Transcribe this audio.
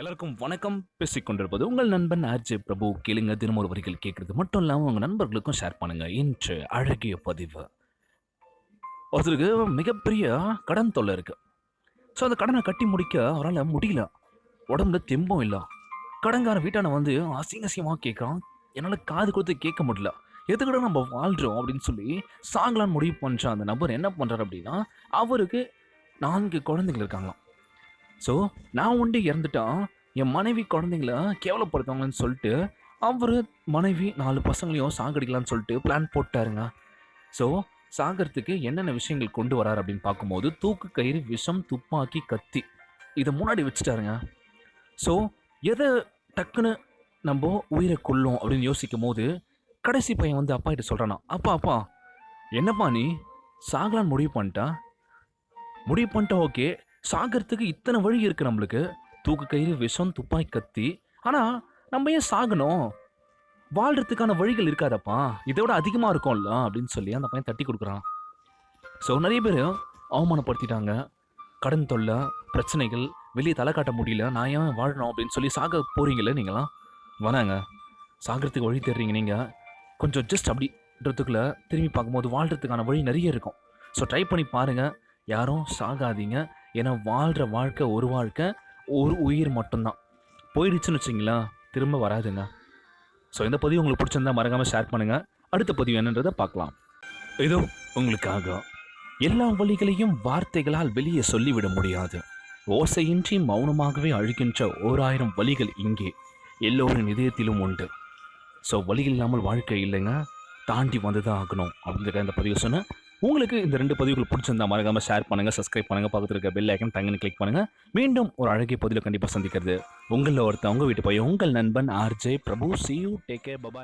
எல்லாருக்கும் வணக்கம். பேசிக்கொண்டிருப்பது உங்கள் நண்பன் ஆர்ஜே பிரபு. கேளுங்க தினம் ஒரு வரிகள் கேட்கறது மட்டும் இல்லாமல் உங்கள் நண்பர்களுக்கும் ஷேர் பண்ணுங்க. இன்று அழகிய பதிவு. ஒருத்தருக்கு மிகப்பெரிய கடன் தொல்லை இருக்கு. ஸோ அந்த கடனை கட்டி முடிக்க அவரால் முடியல. உடம்புல தெம்பும் இல்லை. கடன்கார வீட்டான வந்து அசிங்க அசிங்கமாக கேட்குறான். என்னால் காது கொடுத்து கேட்க முடியல. எதுக்கட நம்ம வாழ்கிறோம் அப்படின்னு சொல்லி சாங்கலான்னு முடிவு பண்ணுற அந்த நபர் என்ன பண்ணுறாரு அப்படின்னா அவருக்கு நான்கு குழந்தைகள் இருக்காங்களாம். ஸோ நான் உண்டு இறந்துட்டான். என் மனைவி குழந்தைங்கள கேவலப்படுத்துவாங்கன்னு சொல்லிட்டு அவர் மனைவி நாலு பசங்களையும் சாகடிக்கலாம்னு சொல்லிட்டு பிளான் போட்டாருங்க. ஸோ சாகிறதுக்கு என்னென்ன விஷயங்கள் கொண்டு வராரு அப்படின்னு பார்க்கும்போது தூக்கு கயிறு விஷம் துப்பாக்கி கத்தி இதை முன்னாடி வச்சுட்டாருங்க. ஸோ எதை டக்குன்னு நம்ம உயிரை கொல்லும் அப்படின்னு யோசிக்கும் போது கடைசி பையன் வந்து அப்பா கிட்ட சொல்கிறானா அப்பா அப்பா என்னப்பா நீ? சாகலான்னு முடிவு பண்ணிட்டா? முடிவு பண்ணிட்டா ஓகே சாகிறதுக்கு இத்தனை வழி இருக்கு நம்மளுக்கு. தூக்கு கயிறு விஷம் துப்பாக்கி கத்தி. ஆனால் நம்ம ஏன் சாகணும்? வாழ்கிறதுக்கான வழிகள் இருக்காதப்பா. இதை விட அதிகமாக இருக்கும்ல அப்படின்னு சொல்லி அந்த பையன் தட்டி கொடுக்குறான். ஸோ நிறைய பேர் அவமானப்படுத்திட்டாங்க. கடன் தொல்லை பிரச்சனைகள் வெளியே தலை காட்ட முடியல. நான் ஏன் வாழணும் அப்படின்னு சொல்லி சாக போகிறீங்களே நீங்களாம் வராங்க. சாகிறதுக்கு வழி தேடுறீங்க நீங்கள் கொஞ்சம் ஜஸ்ட் அப்படின்றதுக்குள்ளே திரும்பி பார்க்கும்போது வாழ்கிறதுக்கான வழி நிறைய இருக்கும். ஸோ ட்ரை பண்ணி பாருங்கள் யாரும் சாகாதீங்க. ஏன்னா வாழ்கிற வாழ்க்கை ஒரு வாழ்க்கை ஒரு உயிர் மட்டும்தான். போயிடுச்சுன்னு வச்சிங்களா திரும்ப வராதுங்க. ஸோ இந்த பதிவு உங்களுக்கு பிடிச்சிருந்தா மறக்காமல் ஷேர் பண்ணுங்கள் அடுத்த பதிவு என்னன்றதை பார்க்கலாம். இதோ உங்களுக்காக. எல்லா வழிகளையும் வார்த்தைகளால் வெளியே சொல்லிவிட முடியாது. ஓசையின்றி மௌனமாகவே அழுகின்ற ஓராயிரம் வழிகள் இங்கே எல்லோரின் இதயத்திலும் உண்டு. ஸோ வழி இல்லாமல் வாழ்க்கை இல்லைங்க. தாண்டி வந்து தான் ஆகணும். அப்படிங்கிற இந்த பதிவு சொன்னேன். உங்களுக்கு இந்த ரெண்டு பதிவுகள் பிடிச்சிருந்தா மறக்காம ஷேர் பண்ணுங்க சப்ஸ்கிரைப் பண்ணுங்க பக்கத்தில் இருக்க பெல் ஐக்கன் தங்கன்னு கிளிக் பண்ணுங்க. மீண்டும் ஒரு அழகிய பதிவில் கண்டிப்பாக சந்திக்கிறது. உங்களில் ஒருத்தவங்க வீட்டு போய் உங்கள் நண்பன் RJ Prabhu. See you take care bye bye